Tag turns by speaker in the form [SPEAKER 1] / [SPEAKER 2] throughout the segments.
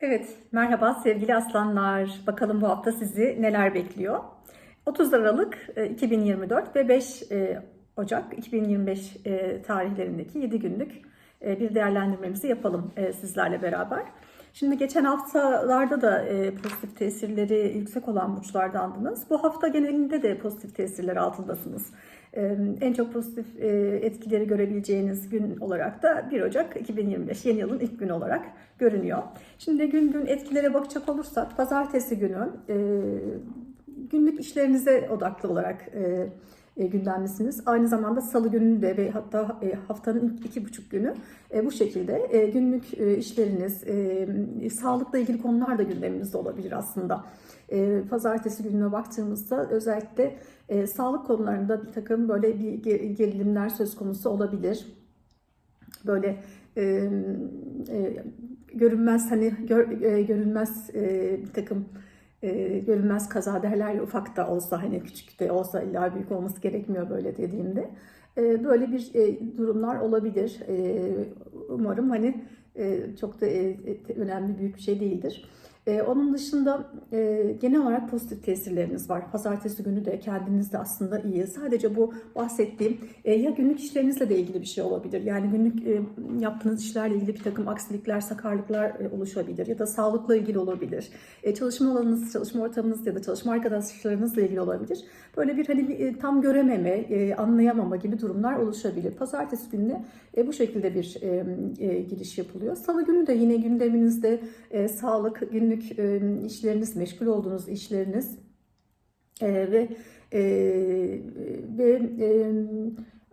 [SPEAKER 1] Evet, merhaba sevgili aslanlar. Bakalım bu hafta sizi neler bekliyor? 30 Aralık e, 2024 ve 5 e, Ocak 2025 e, tarihlerindeki 7 günlük e, bir değerlendirmemizi yapalım e, sizlerle beraber. Şimdi geçen haftalarda da e, pozitif tesirleri yüksek olan burçlardandınız. Bu hafta genelinde de pozitif tesirler altındasınız. En çok pozitif e, etkileri görebileceğiniz gün olarak da 1 Ocak 2025 yeni yılın ilk günü olarak görünüyor. Şimdi gün gün etkilere bakacak olursak pazartesi günü e, günlük işlerinize odaklı olarak e, gündemlisiniz. Aynı zamanda salı günü de ve hatta haftanın ilk iki buçuk günü bu şekilde günlük işleriniz, sağlıkla ilgili konular da gündeminizde olabilir aslında. E, pazartesi gününe baktığımızda özellikle e, sağlık konularında bir takım böyle bir ge- gerilimler söz konusu olabilir. Böyle e, e, görünmez hani gör, e, görünmez e, bir takım e, görünmez kaza derler ya ufak da olsa hani küçük de olsa illa büyük olması gerekmiyor böyle dediğimde. E, böyle bir e, durumlar olabilir. E, umarım hani e, çok da e, e, önemli büyük bir şey değildir. E, onun dışında e, genel olarak pozitif tesirleriniz var. Pazartesi günü de kendiniz de aslında iyi. Sadece bu bahsettiğim e, ya günlük işlerinizle de ilgili bir şey olabilir. Yani günlük e, yaptığınız işlerle ilgili bir takım aksilikler, sakarlıklar e, oluşabilir. Ya da sağlıkla ilgili olabilir. E, çalışma alanınız, çalışma ortamınız ya da çalışma arkadaşlarınızla ilgili olabilir. Böyle bir hani e, tam görememe, e, anlayamama gibi durumlar oluşabilir. Pazartesi gününe e, bu şekilde bir e, e, giriş yapılıyor. Salı günü de yine gündeminizde e, sağlık, günlük e, işleriniz, meşgul olduğunuz işleriniz e, ve e, ve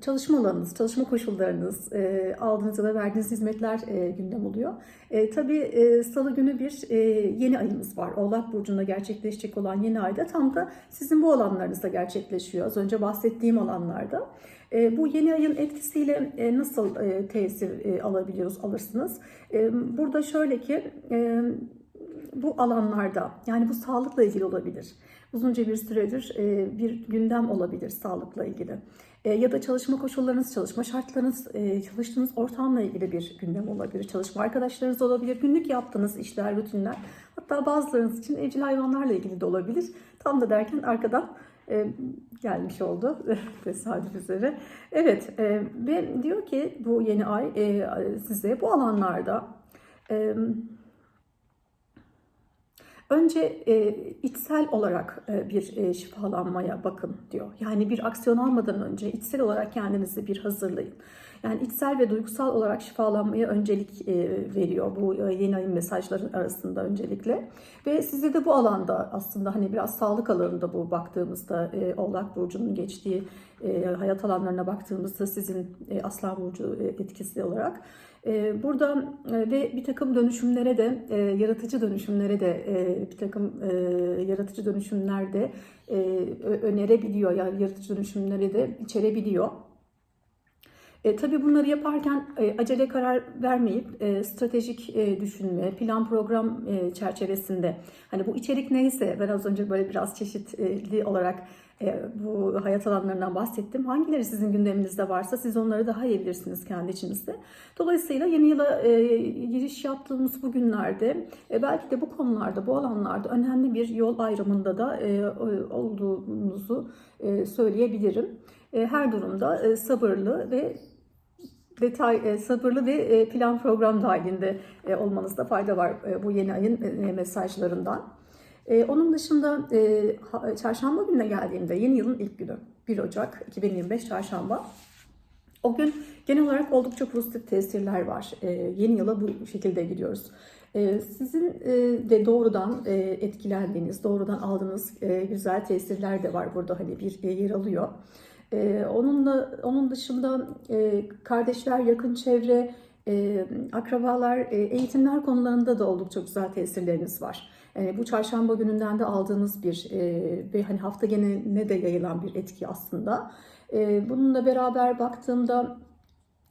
[SPEAKER 1] çalışma alanınız, çalışma koşullarınız, aldığınız ya da verdiğiniz hizmetler gündem oluyor. E, tabii salı günü bir yeni ayımız var. Oğlak Burcu'nda gerçekleşecek olan yeni ayda tam da sizin bu alanlarınızda gerçekleşiyor. Az önce bahsettiğim alanlarda. E, bu yeni ayın etkisiyle e, nasıl e, tesir e, alabiliyoruz, alırsınız? E, burada şöyle ki e, bu alanlarda yani bu sağlıkla ilgili olabilir. Uzunca bir süredir e, bir gündem olabilir sağlıkla ilgili. E, Ya da çalışma koşullarınız, çalışma şartlarınız, e, çalıştığınız ortamla ilgili bir gündem olabilir. Çalışma arkadaşlarınız olabilir. Günlük yaptığınız işler, rutinler. Hatta bazılarınız için evcil hayvanlarla ilgili de olabilir. Tam da derken arkadan e, gelmiş oldu tesadüf üzere. Evet e, ve diyor ki bu yeni ay e, size bu alanlarda e, Önce e, içsel olarak e, bir e, şifalanmaya bakın diyor. Yani bir aksiyon almadan önce içsel olarak kendinizi bir hazırlayın. Yani içsel ve duygusal olarak şifalanmaya öncelik e, veriyor bu e, yeni ayın mesajların arasında öncelikle. Ve size de bu alanda aslında hani biraz sağlık alanında bu baktığımızda e, Oğlak Burcu'nun geçtiği e, hayat alanlarına baktığımızda sizin e, Aslan Burcu e, etkisi olarak Burada ve bir takım dönüşümlere de, yaratıcı dönüşümlere de, bir takım yaratıcı dönüşümler de e, önerebiliyor. Yani yaratıcı dönüşümleri de içerebiliyor. E, tabii bunları yaparken e, acele karar vermeyip e, stratejik e, düşünme, plan program e, çerçevesinde hani bu içerik neyse ben az önce böyle biraz çeşitli olarak bu hayat alanlarından bahsettim. Hangileri sizin gündeminizde varsa siz onları daha iyi bilirsiniz kendi içinizde. Dolayısıyla yeni yıla e, giriş yaptığımız bu günlerde e, belki de bu konularda, bu alanlarda önemli bir yol ayrımında da e, olduğunuzu e, söyleyebilirim. E, Her durumda e, sabırlı ve detay e, sabırlı ve e, plan program dahilinde e, olmanızda fayda var e, bu yeni ayın e, mesajlarından. E, Onun dışında e, çarşamba gününe geldiğimde yeni yılın ilk günü 1 Ocak 2025 çarşamba. O gün genel olarak oldukça pozitif tesirler var. E, yeni yıla bu şekilde gidiyoruz. E, sizin e, de doğrudan e, etkilendiğiniz, doğrudan aldığınız e, güzel tesirler de var burada hani bir e, yer alıyor. E, onunla onun dışında e, kardeşler, yakın çevre, e, akrabalar, e, eğitimler konularında da oldukça güzel tesirleriniz var. Yani bu çarşamba gününden de aldığınız bir e, ve hani hafta geneline de yayılan bir etki aslında. E, bununla beraber baktığımda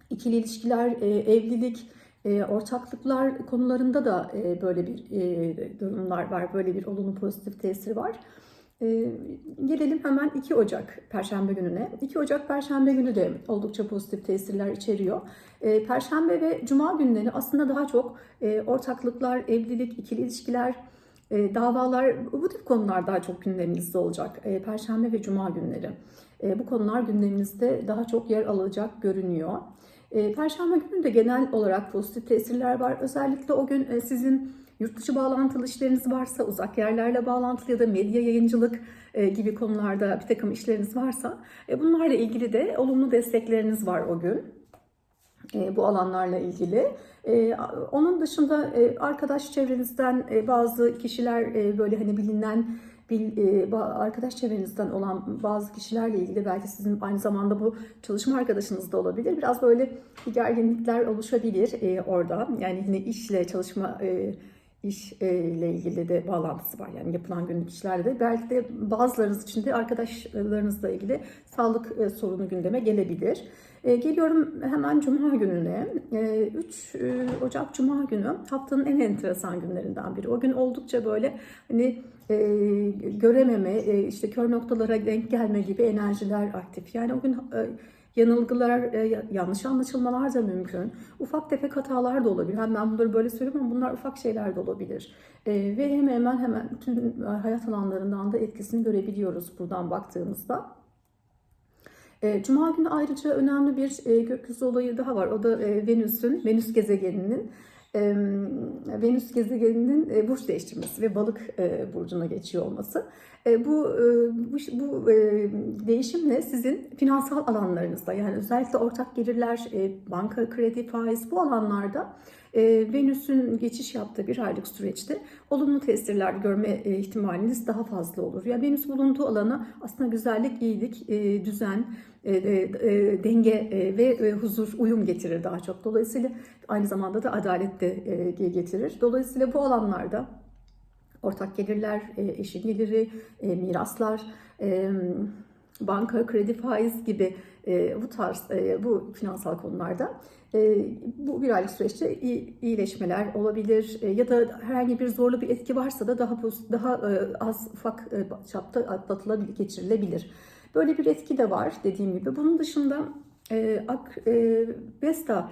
[SPEAKER 1] ikili ilişkiler, e, evlilik, e, ortaklıklar konularında da e, böyle bir e, durumlar var, böyle bir olumlu pozitif tesiri var. Ee, gelelim hemen 2 Ocak Perşembe gününe. 2 Ocak Perşembe günü de oldukça pozitif tesirler içeriyor. Ee, Perşembe ve Cuma günleri aslında daha çok e, ortaklıklar, evlilik, ikili ilişkiler, e, davalar bu tip konular daha çok gündeminizde olacak. E, Perşembe ve Cuma günleri. E, bu konular gündeminizde daha çok yer alacak görünüyor. E, Perşembe günü de genel olarak pozitif tesirler var. Özellikle o gün e, sizin yurt dışı bağlantılı işleriniz varsa, uzak yerlerle bağlantılı ya da medya yayıncılık e, gibi konularda bir takım işleriniz varsa e, bunlarla ilgili de olumlu destekleriniz var o gün. E, bu alanlarla ilgili. E, onun dışında e, arkadaş çevrenizden bazı kişiler böyle hani bilinen arkadaş çevrenizden olan bazı kişilerle ilgili belki sizin aynı zamanda bu çalışma arkadaşınız da olabilir. Biraz böyle bir gerginlikler oluşabilir orada. Yani yine işle çalışma iş ile ilgili de bağlantısı var. Yani yapılan günlük işlerde de belki de bazılarınız için de arkadaşlarınızla ilgili sağlık sorunu gündeme gelebilir. E, geliyorum hemen Cuma gününe. E, 3 e, Ocak Cuma günü haftanın en enteresan günlerinden biri. O gün oldukça böyle hani e, görememe, e, işte kör noktalara denk gelme gibi enerjiler aktif. Yani o gün e, yanılgılar, e, yanlış anlaşılmalar da mümkün. Ufak tefek hatalar da olabilir. Hem ben bunları böyle söylüyorum ama bunlar ufak şeyler de olabilir. E, ve hemen hemen bütün hayat alanlarından da etkisini görebiliyoruz buradan baktığımızda. E, Cuma günü ayrıca önemli bir e, gökyüzü olayı daha var. O da e, Venüs'ün, Venüs gezegeninin Venüs gezegeninin burç değiştirmesi ve balık burcuna geçiyor olması. Bu bu, bu değişimle sizin finansal alanlarınızda yani özellikle ortak gelirler, banka, kredi, faiz bu alanlarda Venüs'ün geçiş yaptığı bir aylık süreçte olumlu tesirler görme e, ihtimaliniz daha fazla olur. Ya Venüs bulunduğu alana aslında güzellik, iyilik, e, düzen, e, denge ve huzur, uyum getirir daha çok. Dolayısıyla aynı zamanda da adalet de getirir. Dolayısıyla bu alanlarda ortak gelirler, eşin geliri, miraslar, banka, kredi, faiz gibi e, bu tarz e, bu finansal konularda e, bu bir aylık süreçte iyi, iyileşmeler olabilir ya da herhangi bir zorlu bir etki varsa da daha daha az ufak çapta atlatılabilir, geçirilebilir. Böyle bir etki de var dediğim gibi. Bunun dışında Ak, Vesta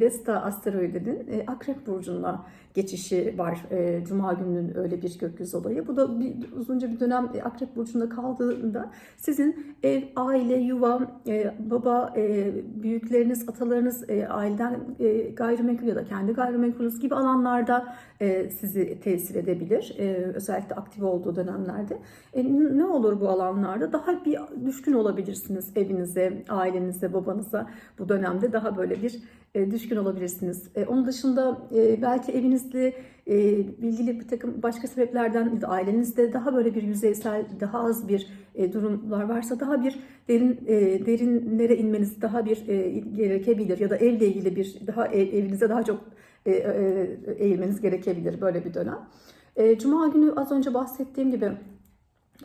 [SPEAKER 1] Vesta asteroidinin Akrep Burcu'na geçişi var. E, Cuma gününün öyle bir gökyüzü olayı. Bu da bir, uzunca bir dönem e, Akrep Burcu'nda kaldığında sizin ev, aile, yuva, e, baba, e, büyükleriniz, atalarınız, e, aileden e, gayrimenkul ya da kendi gayrimenkulünüz gibi alanlarda e, sizi tesir edebilir. E, özellikle aktif olduğu dönemlerde. E, ne olur bu alanlarda? Daha bir düşkün olabilirsiniz evinize, ailenize, babanıza. Bu dönemde daha böyle bir düşkün olabilirsiniz. E, onun dışında e, belki evinizde e, ilgili bir takım başka sebeplerden ya da ailenizde daha böyle bir yüzeysel, daha az bir e, durumlar varsa daha bir derin e, derinlere inmeniz daha bir e, gerekebilir ya da evle ilgili bir daha ev, evinize daha çok e, e, eğilmeniz gerekebilir böyle bir dönem. E, Cuma günü az önce bahsettiğim gibi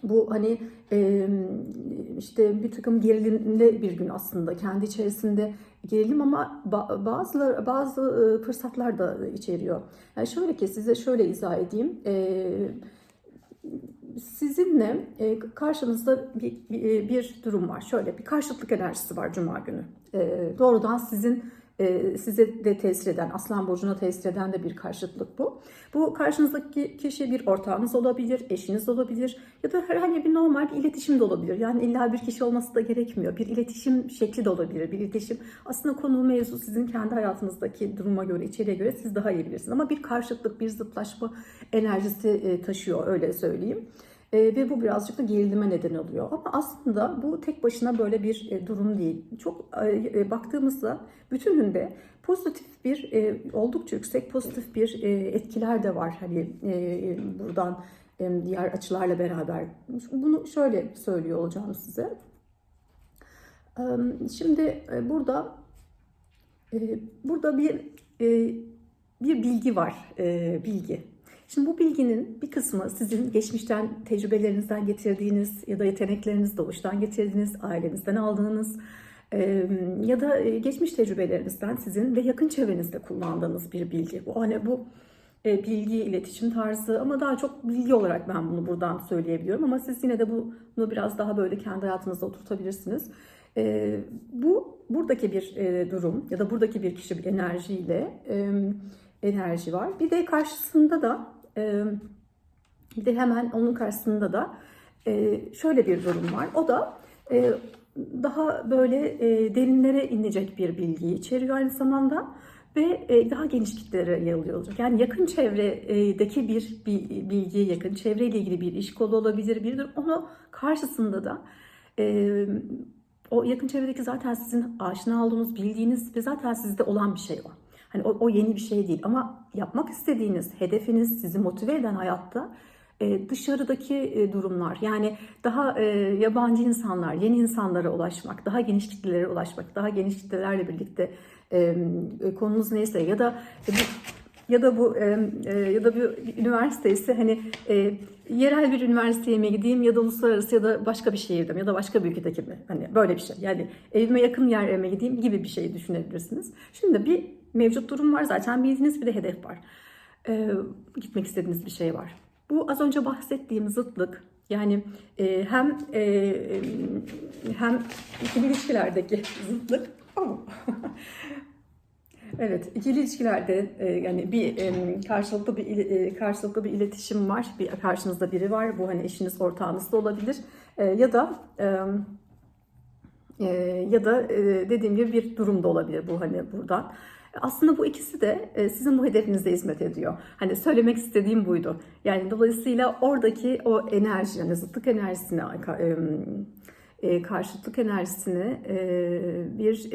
[SPEAKER 1] bu hani e, işte bir takım gerilimli bir gün aslında kendi içerisinde gerilim ama ba- bazı bazı e, fırsatlar da içeriyor. Yani şöyle ki size şöyle izah edeyim. E, sizinle e, karşınızda bir, bir, bir durum var. Şöyle bir karşıtlık enerjisi var Cuma günü. E, doğrudan sizin e, size de tesir eden, Aslan Burcu'na tesir eden de bir karşıtlık bu. Bu karşınızdaki kişi bir ortağınız olabilir, eşiniz olabilir ya da herhangi bir normal bir iletişim de olabilir. Yani illa bir kişi olması da gerekmiyor. Bir iletişim şekli de olabilir. Bir iletişim aslında konu mevzu sizin kendi hayatınızdaki duruma göre, içeriye göre siz daha iyi bilirsiniz. Ama bir karşıtlık, bir zıtlaşma enerjisi e, taşıyor öyle söyleyeyim. E, ve bu birazcık da gerilime neden oluyor. Ama aslında bu tek başına böyle bir e, durum değil. Çok e, baktığımızda bütününde pozitif bir, e, oldukça yüksek pozitif bir e, etkiler de var. Hani e, buradan e, diğer açılarla beraber. Bunu şöyle söylüyor olacağım size. E, şimdi e, burada e, burada bir e, bir bilgi var, e, bilgi. Şimdi bu bilginin bir kısmı sizin geçmişten tecrübelerinizden getirdiğiniz ya da yetenekleriniz doğuştan getirdiğiniz, ailenizden aldığınız e, ya da geçmiş tecrübelerinizden sizin ve yakın çevrenizde kullandığınız bir bilgi. Bu hani bu e, bilgi, iletişim tarzı ama daha çok bilgi olarak ben bunu buradan söyleyebiliyorum. Ama siz yine de bunu biraz daha böyle kendi hayatınızda oturtabilirsiniz. E, bu buradaki bir e, durum ya da buradaki bir kişi bir enerjiyle e, enerji var. Bir de karşısında da e, bir de hemen onun karşısında da e, şöyle bir durum var. O da e, daha böyle e, derinlere inecek bir bilgiyi içeriyor aynı zamanda ve e, daha geniş kitlelere yayılıyor olacak. Yani yakın çevredeki bir, bilgi, yakın çevreyle ilgili bir iş kolu olabilir, bir onu karşısında da e, o yakın çevredeki zaten sizin aşina olduğunuz, bildiğiniz ve zaten sizde olan bir şey o. Hani o, o yeni bir şey değil ama yapmak istediğiniz, hedefiniz, sizi motive eden hayatta e, dışarıdaki e, durumlar yani daha e, yabancı insanlar, yeni insanlara ulaşmak, daha geniş kitlelere ulaşmak, daha geniş kitlelerle birlikte konunuz neyse ya da ya da bu ya da bir üniversite ise hani yerel bir üniversiteye mi gideyim ya da uluslararası ya da başka bir şehirde mi ya da başka bir ülkedeki mi hani böyle bir şey yani evime yakın yere mi gideyim gibi bir şey düşünebilirsiniz. Şimdi bir mevcut durum var zaten bildiğiniz bir de hedef var. Gitmek istediğiniz bir şey var. Bu az önce bahsettiğim zıtlık yani e, hem e, hem ikili ilişkilerdeki zıtlık oh. Evet, ikili ilişkilerde e, yani bir e, karşılıklı bir e, karşılıklı bir iletişim var. Bir karşınızda biri var. Bu hani eşiniz, ortağınız da olabilir. E, ya da e, e, ya da e, dediğim gibi bir durum da olabilir bu hani buradan. Aslında bu ikisi de e, sizin bu hedefinize hizmet ediyor. Hani söylemek istediğim buydu. Yani dolayısıyla oradaki o enerji, yani zıtlık enerjisini, e, karşıtlık enerjisini e, bir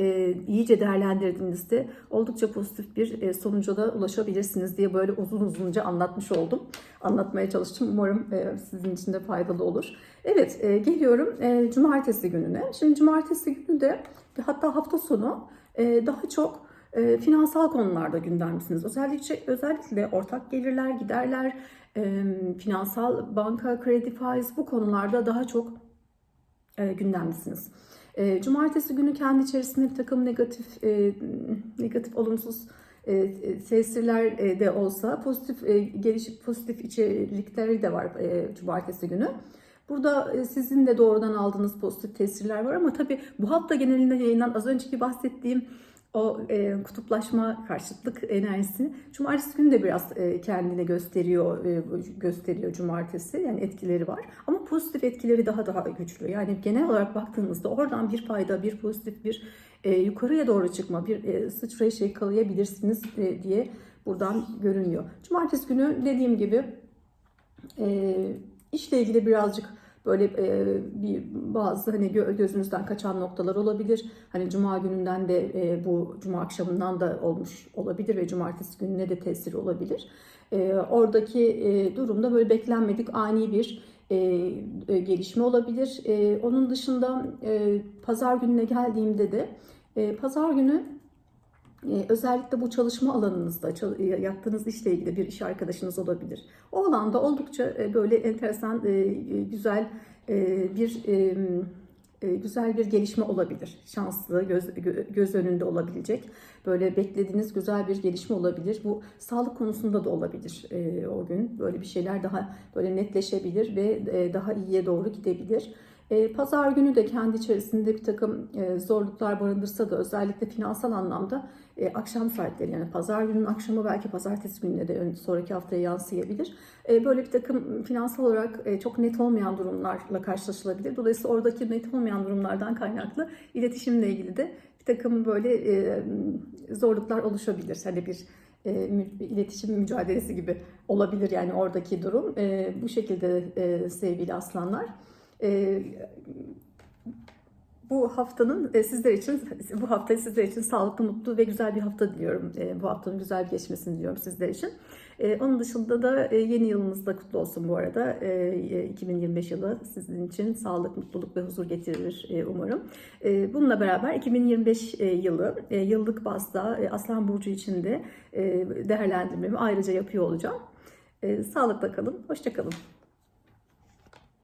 [SPEAKER 1] iyice değerlendirdiğinizde oldukça pozitif bir sonuca da ulaşabilirsiniz diye böyle uzun uzunca anlatmış oldum. Anlatmaya çalıştım. Umarım sizin için de faydalı olur. Evet, geliyorum cumartesi gününe. Şimdi cumartesi günü de hatta hafta sonu daha çok e, finansal konularda gündemsiniz. Özellikle özellikle ortak gelirler, giderler, e, finansal banka, kredi, faiz bu konularda daha çok e, gündemdesiniz. E, cumartesi günü kendi içerisinde bir takım negatif, e, negatif olumsuz e, tesirler e, de olsa pozitif e, gelişip pozitif içerikleri de var e, cumartesi günü. Burada e, sizin de doğrudan aldığınız pozitif tesirler var ama tabii bu hafta genelinde yayınlanan az önceki bahsettiğim o e, kutuplaşma karşıtlık enerjisini cumartesi günü de biraz e, kendine gösteriyor e, gösteriyor cumartesi. Yani etkileri var. Ama pozitif etkileri daha daha güçlü. Yani genel olarak baktığınızda oradan bir fayda bir pozitif bir e, yukarıya doğru çıkma bir e, sıçrayış yakalayabilirsiniz e, diye buradan görünüyor. Cumartesi günü dediğim gibi e, işle ilgili birazcık böyle e, bir bazı hani gözünüzden kaçan noktalar olabilir. Hani cuma gününden de e, bu cuma akşamından da olmuş olabilir ve cumartesi gününe de tesiri olabilir. E, oradaki e, durumda böyle beklenmedik ani bir e, e, gelişme olabilir. E, onun dışında e, pazar gününe geldiğimde de e, pazar günü özellikle bu çalışma alanınızda e, yaptığınız işle ilgili bir iş arkadaşınız olabilir. O alanda oldukça e, böyle enteresan, e, güzel bir güzel bir gelişme olabilir. Şanslı, göz, göz önünde olabilecek. Böyle beklediğiniz güzel bir gelişme olabilir. Bu sağlık konusunda da olabilir o gün. Böyle bir şeyler daha böyle netleşebilir ve daha iyiye doğru gidebilir. Pazar günü de kendi içerisinde bir takım zorluklar barındırsa da özellikle finansal anlamda e, akşam saatleri yani pazar gününün akşamı belki pazartesi gününe de sonraki haftaya yansıyabilir. E, böyle bir takım finansal olarak e, çok net olmayan durumlarla karşılaşılabilir. Dolayısıyla oradaki net olmayan durumlardan kaynaklı iletişimle ilgili de bir takım böyle e, zorluklar oluşabilir. Hani bir e, iletişim mücadelesi gibi olabilir yani oradaki durum. E, bu şekilde e, sevgili aslanlar. E, bu haftanın e, sizler için, bu hafta sizler için sağlıklı, mutlu ve güzel bir hafta diliyorum. E, bu haftanın güzel bir geçmesini diliyorum sizler için. E, onun dışında da yeni yılınız da kutlu olsun bu arada. 2025 yılı sizin için sağlık, mutluluk ve huzur getirir umarım. Bununla beraber 2025 yılı yıllık bazda Aslan Burcu için de değerlendirmemi ayrıca yapıyor olacağım. Sağlıkla kalın, hoşçakalın.